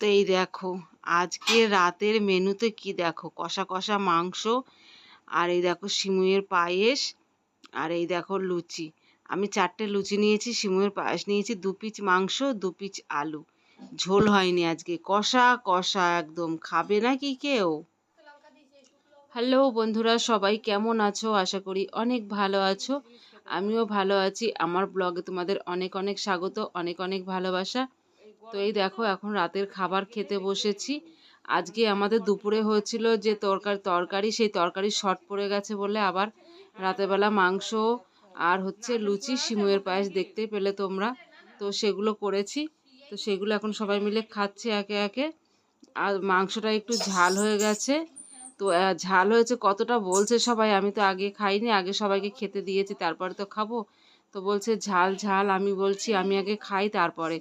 তো এই দেখো। আজকে রাতের মেনুতে কি দেখো? কষা কষা মাংস আর এই দেখো সিমুইয়ের পায়েস আর এই দেখো লুচি। আমি চারটে লুচি নিয়েছি, সিমুইয়ের পায়েস নিয়েছি, দু পিচ মাংস, দু পিচ আলু। ঝোল হয়নি আজকে। কষা কষা একদম। খাবে না কি কেউ? হ্যালো বন্ধুরা, সবাই কেমন আছো? আশা করি অনেক ভালো আছো। আমিও ভালো আছি। আমার ব্লগে তোমাদের অনেক অনেক স্বাগত, অনেক অনেক ভালোবাসা। তো এই দেখো, এখন রাতের খাবার খেতে বসেছি। আজকে আমাদের দুপুরে হয়েছিল যে তরকারি তরকারি, সেই তরকারি শর্ট পড়ে গেছে বলে আবার রাতেরবেলা মাংস আর হচ্ছে লুচি সিমুয়ের পায়েস দেখতে পেলে তোমরা। তো সেগুলো করেছি। তো সেগুলো এখন সবাই মিলে খাচ্ছে একে একে। আর মাংসটা একটু ঝাল হয়ে গেছে। তো ঝাল হয়েছে কতটা বলছে সবাই আমি তো আগে খাইনি, আগে সবাইকে খেতে দিয়েছি, তারপরে তো খাব। তো বলছে ঝাল ঝাল, আমি বলছি আমি আগে খাই তারপরে।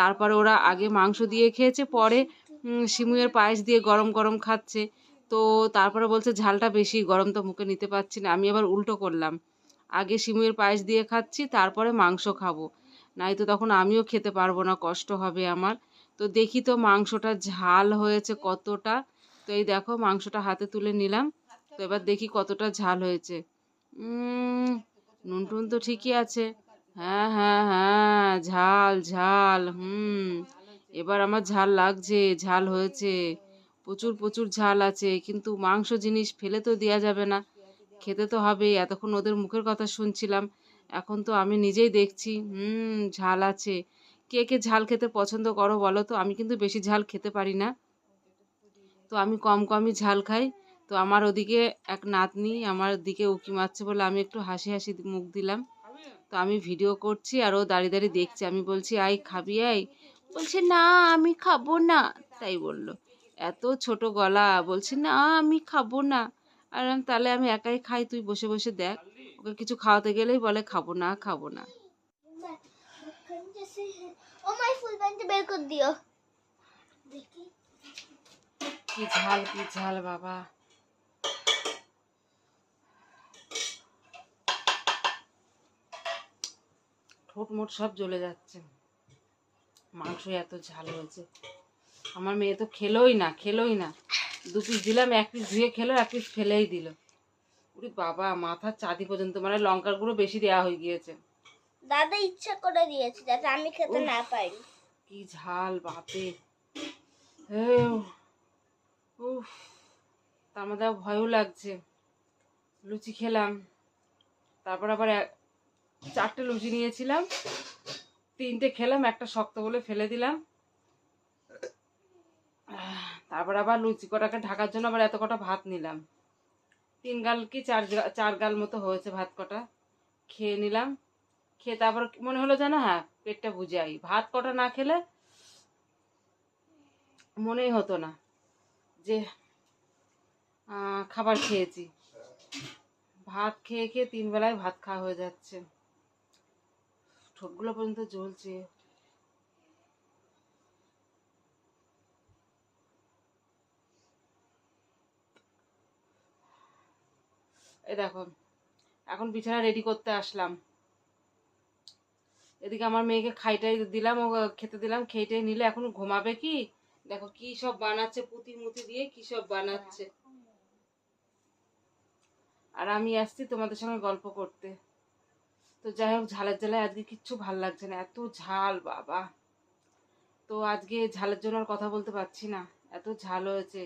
তারপরে ওরা আগে মাংস দিয়ে খেয়েছে পরে উম, সিমুয়ের পায়েস দিয়ে গরম গরম খাচ্ছে। তো তারপরে বলছে ঝালটা বেশি গরম তো মুখে নিতে পারছি না। আমি আবার উল্টো করলাম আগে সিমুয়ের পায়েস দিয়ে খাচ্ছি তারপরে মাংস খাব। নাই তো তখন আমিও খেতে পারব না কষ্ট হবে আমার। তো দেখি তো মাংসটা ঝাল হয়েছে কতটা। তো এই দেখো মাংসটা হাতে তুলে নিলাম। তো এবার দেখি কতটা ঝাল হয়েছে। উম, নুন টুন তো ঠিকই আছে। হ্যাঁ হ্যাঁ হ্যাঁ ঝাল ঝাল, হুম। এবার আমার ঝাল লাগছে, ঝাল হয়েছে। প্রচুর প্রচুর ঝাল আছে, কিন্তু মাংস জিনিস ফেলে তো দেওয়া যাবে না। খেতে তো হবেই এতক্ষণ ওদের মুখের কথা শুনছিলাম। এখন তো আমি নিজেই দেখছি, হুম, ঝাল আছে। কে কে ঝাল খেতে পছন্দ করো বলো তো? আমি কিন্তু বেশি ঝাল খেতে পারি না। তো আমি কম কমই ঝাল খাই। তো আমার ওদিকে এক নাতনি, আমার দিকে উকি মারছে বলে আমি একটু হাসি হাসি মুখ দিলাম। তো আমি ভিডিও করছি আর ও দাঁড়িয়ে দাঁড়িয়ে দেখছে। আমি বলছি আই খাবি আই বলছে না আমি খাব না। তাই বলল। এত ছোট গলা বলছে না আমি খাব না। আর আমি তাহলে আমি একাই খাই তুই বসে বসে দেখ। ওকে কিছু খাওয়াতে গেলেই বলে খাব না খাব না। ও মাই ফুল প্যান্টে বের করে দিও। দেখি। কি ঝাল কি ঝাল বাবা। ঠোঁট মোট সব জ্বলে যাচ্ছে। মাংস এত ঝাল হয়েছে। আমার মেয়ে তো খেলোই না খেলোই না। দু পিস দিলাম এক পিস ধুয়ে খেলো এক পিস ফেলেই দিল। উরি বাবা মাথার চাঁদি পর্যন্ত মানে লঙ্কার গুঁড়ো বেশি দেওয়া হয়ে গিয়েছে। দাদা ইচ্ছা করে দিয়েছে যাতে আমি খেতে না পারি। কি ঝাল বাপে উফ তার মধ্যে ভয়ও লাগছে। লুচি খেলাম তারপর আবার চারটে লুচি নিয়েছিলাম, তিনটে খেলাম, একটা শক্ত বলে ফেলে দিলাম। তারপর আবার লুচি কটাকে ঢাকার জন্য আবার এত কটা ভাত নিলাম। তিন গাল কি চার চার গাল মতো হয়েছে ভাত কটা। খেয়ে নিলাম। খেয়ে তারপর মনে হলো যেন হ্যাঁ পেটটা বুঝাই। ভাত কটা না খেলে মনেই হতো না যে খাবার খেয়েছি। ভাত খেয়ে খেয়ে তিন বেলায় ভাত খাওয়া হয়ে যাচ্ছে। ঠোঁটগুলো পর্যন্ত জ্বলছে। এই দেখো, এখন বিছানা রেডি করতে আসলাম। এদিকে আমার মেয়েকে খাইটাই দিলাম, ও খেতে দিলাম খেয়েটাই নিলে এখন ঘুমাবে কি? দেখো কি সব বানাচ্ছে পুঁতি মুতি দিয়ে কি সব বানাচ্ছে। আর আমি আসছি তোমাদের সঙ্গে গল্প করতে। তো যাই হোক ঝালের জ্বালায় আজকে কিচ্ছু ভালো লাগছে না। এত ঝাল, বাবা। তো আজকে ঝালের জন্য আর কথা বলতে পারছি না। এত ঝাল হয়েছে।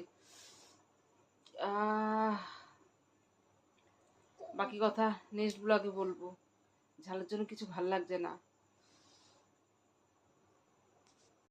বাকি কথা নেক্সট ব্লগে বলব। ঝালের জন্য কিছু ভালো লাগছে না।